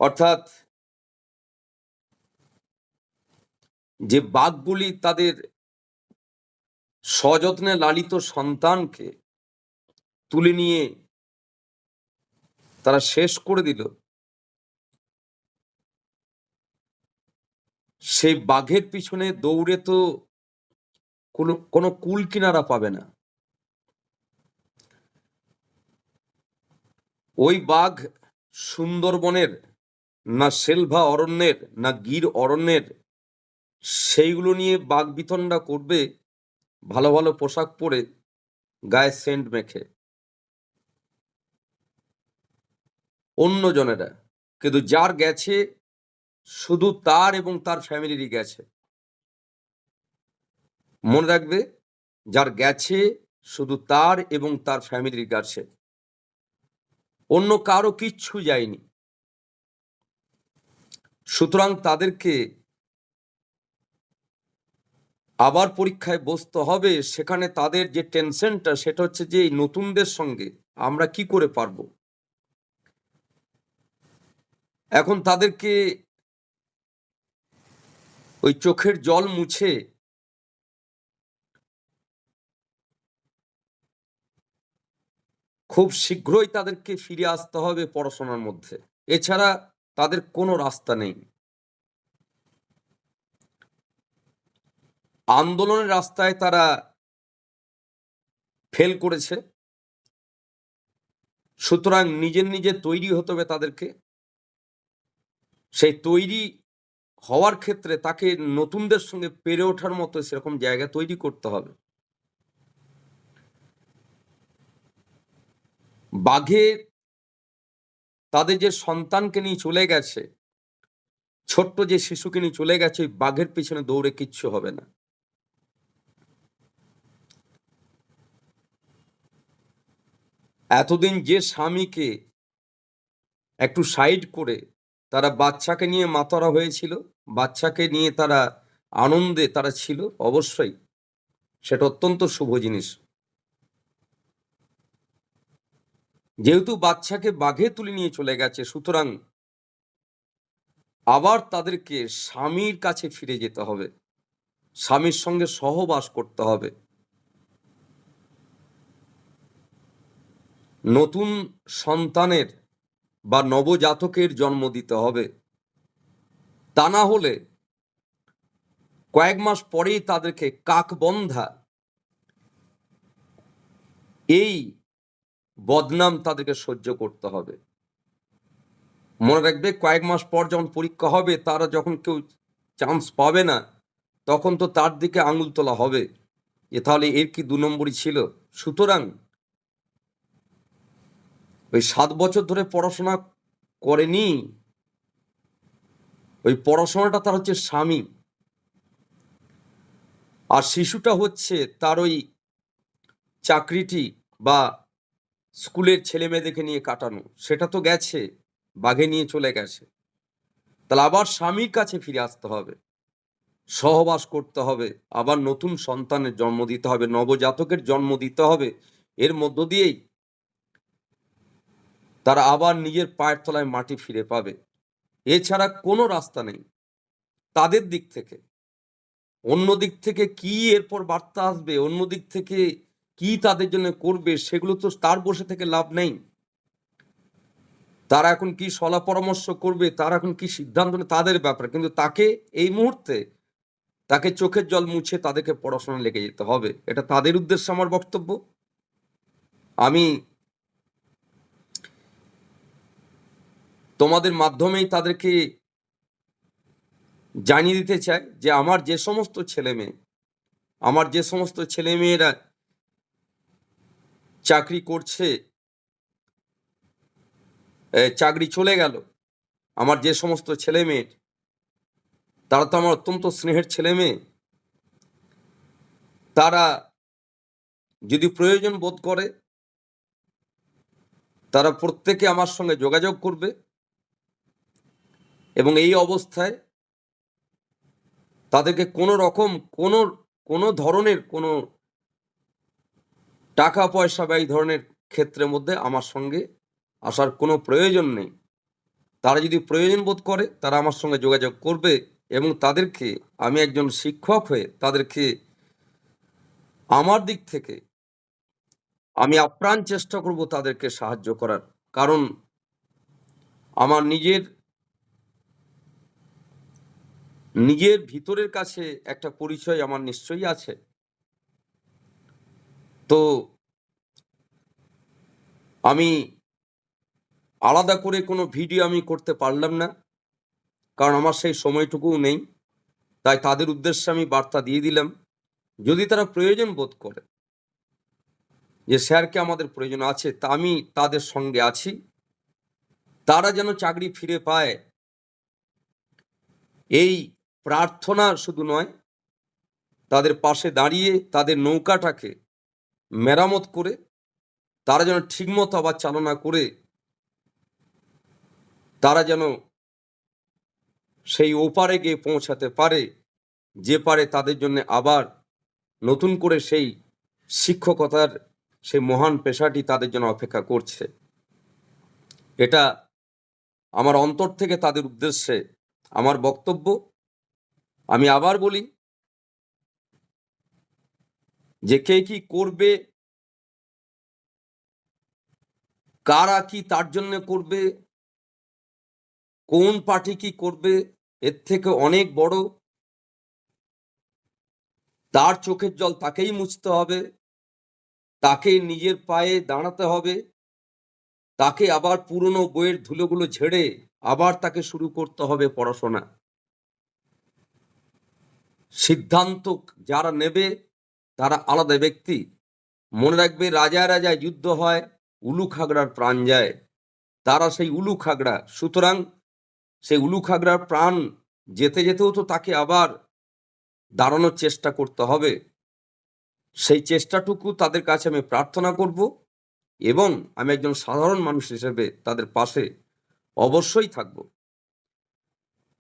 অর্থাৎ যে বাঘগুলি তাদের সযত্নে লালিত সন্তানকে তুলে নিয়ে তারা শেষ করে দিল, সেই বাঘের পিছনে দৌড়ে তো কোনো কোনো কুল কিনারা পাবে না। ওই বাঘ সুন্দরবনের না সেলভা অরণ্যের, না গির অরণ্যের, সেইগুলো নিয়ে বাঘ বিতণ্ডা করবে, ভালো ভালো পোশাক পরে গায়ে সেন্ট মেখে। অন্য জনেরা, কিন্তু যার গেছে, শুধু তার এবং তার ফ্যামিলিরই গেছে। মনে রাখবে, যার গেছে, শুধু তার এবং তার ফ্যামিলির গেছে। অন্য কারও কিচ্ছু যায়নি। সুতরাং তাদেরকে আবার পরীক্ষায় বসতে হবে। সেখানে তাদের যে টেনশনটা, সেটা হচ্ছে যে এই নতুনদের সঙ্গে আমরা কি করে পারব? এখন তাদেরকে ওই চোখের জল মুছে খুব শীঘ্রই তাদেরকে ফিরে আসতে হবে পড়াশোনার মধ্যে। এছাড়া তাদের কোনো রাস্তা নেই। আন্দোলনের রাস্তায় তারা ফেল করেছে। সুতরাং নিজের নিজে তৈরি হতে হবে তাদেরকে। সেই তৈরি হওয়ার ক্ষেত্রে তাকে নতুনদের সঙ্গে পেরে ওঠার মতো সেরকম জায়গা তৈরি করতে হবে। বাঘের তাদের যে সন্তানকে নিয়ে চলে গেছে, ছোট্ট যে শিশুকে নিয়ে চলে গেছে, ওই বাঘের পিছনে দৌড়ে কিচ্ছু হবে না। এতদিন যে স্বামীকে একটু সাইড করে তারা বাচ্চাকে নিয়ে মাতারা হয়েছিল, বাচ্চাকে নিয়ে তারা আনন্দে তারা ছিল, অবশ্যই সেটা অত্যন্ত শুভ জিনিস। যেহেতু বাচ্চাকে বাঘে তুলে নিয়ে চলে গেছে, সুতরাং আবার তাদেরকে স্বামীর কাছে ফিরে যেতে হবে। স্বামীর সঙ্গে সহবাস করতে হবে। নতুন সন্তানের বা নবজাতকের জন্ম দিতে হবে। তা না হলে কয়েক মাস পরেই তাদেরকে কাকবন্ধা, এই বদনাম তাদেরকে সহ্য করতে হবে। মনে রাখবে, কয়েক মাস পর যখন পরীক্ষা হবে, তারা যখন কেউ চান্স পাবে না, তখন তো তার দিকে আঙুল তোলা হবে। যে তাহলে এর কি দু নম্বরই ছিল? সুতরাং ওই সাত বছর ধরে পড়াশোনা করেনি, ওই পড়াশোনাটা তার হচ্ছে স্বামী। আর শিশুটা হচ্ছে তার ওই চাকরিটি বা স্কুলের ছেলে মেয়েদেরকে নিয়ে কাটানো, সেটা তো গেছে, বাঘে নিয়ে চলে গেছে। তাহলে আবার স্বামীর কাছে ফিরে আসতে হবে। সহবাস করতে হবে, আবার নতুন সন্তানের জন্ম দিতে হবে, নবজাতকের জন্ম দিতে হবে, এর মধ্য দিয়েই তারা আবার নিজের পায়ের তলায় মাটি ফিরে পাবে। এছাড়া কোনো রাস্তা নেই। তাদের দিক থেকে। অন্য দিক থেকে কি এরপর বার্তা আসবে? অন্য দিক থেকে কি তাদের জন্য করবে সেগুলো তো তার বসে থেকে লাভ নেই। তারা এখন কি সলা পরামর্শ করবে, তারা এখন কি সিদ্ধান্ত তাদের ব্যাপারে। কিন্তু তাকে এই মুহূর্তে তাকে চোখের জল মুছে তাদেরকে পড়াশোনা লেগে যেতে হবে। এটা তাদের উদ্দেশ্যে আমার বক্তব্য। আমি তোমাদের মাধ্যমেই তাদেরকে জানিয়ে দিতে চাই যে আমার যে সমস্ত ছেলে মেয়ে আমার যে সমস্ত ছেলে মেয়েরা চাকরি করছে। চাকরি চলে গেল। আমার যে সমস্ত ছেলে মেয়ের তারা তো আমার অত্যন্ত স্নেহের ছেলে মেয়ে। তারা যদি প্রয়োজন বোধ করে, তারা প্রত্যেকে আমার সঙ্গে যোগাযোগ করবে এবং এই অবস্থায় তাদেরকে কোনো রকম কোনো কোনো ধরনের কোনো টাকা পয়সা বা এই ধরনের ক্ষেত্রের মধ্যে আমার সঙ্গে আসার কোনো প্রয়োজন নেই। তারা যদি প্রয়োজন বোধ করে, তারা আমার সঙ্গে যোগাযোগ করবে এবং তাদেরকে, আমি একজন শিক্ষক হয়ে তাদেরকে আমার দিক থেকে আমি আপ্রাণ চেষ্টা করব তাদেরকে সাহায্য করার। কারণ আমার নিজের নিজের ভিতরের কাছে একটা পরিচয় আমার নিশ্চয়ই আছে। তো আমি আলাদা করে কোনো ভিডিও আমি করতে পারলাম না, কারণ আমার সেই সময়টুকুও নেই। তাই তাদের উদ্দেশ্যে আমি বার্তা দিয়ে দিলাম, যদি তারা প্রয়োজন বোধ করে যে স্যারকে আমাদের প্রয়োজন আছে, তা আমি তাদের সঙ্গে আছি। তারা যেন চাকরি ফিরে পায়, এই প্রার্থনা শুধু নয়, তাদের পাশে দাঁড়িয়ে তাদের নৌকাটাকে মেরামত করে, তারা যেন ঠিকমতো আবার চালনা করে, তারা যেন সেই ওপারে গিয়ে পৌঁছাতে পারে, যে পারে তাদের জন্য আবার নতুন করে সেই শিক্ষকতার, সেই মহান পেশাটি তাদের জন্য অপেক্ষা করছে। এটা আমার অন্তর থেকে তাদের উদ্দেশ্যে, আমার বক্তব্য। আমি আবার বলি যে কে কি করবে? কারা কি তার জন্য করবে? কোন পার্টি কি করবে? এর থেকে অনেক বড়। তার চোখের জল তাকেই মুছতে হবে। তাকে নিজের পায়ে দাঁড়াতে হবে। তাকে আবার পুরনো বইয়ের ধুলোগুলো ঝেড়ে আবার তাকে শুরু করতে হবে পড়াশোনা। সিদ্ধান্ত যারা নেবে তারা আলাদা ব্যক্তি। মনে রাখবে রাজায় রাজায় যুদ্ধ হয় উলু খাগড়ার প্রাণ যায়। তারা সেই উলু খাগড়া সুতরাং সেই উলু খাগড়ার প্রাণ যেতে যেতেও তো তাকে আবার দাঁড়ানোর চেষ্টা করতে হবে। সেই চেষ্টাটুকু তাদের কাছে আমি প্রার্থনা করব এবং আমি একজন সাধারণ মানুষ হিসেবে তাদের পাশে অবশ্যই থাকব।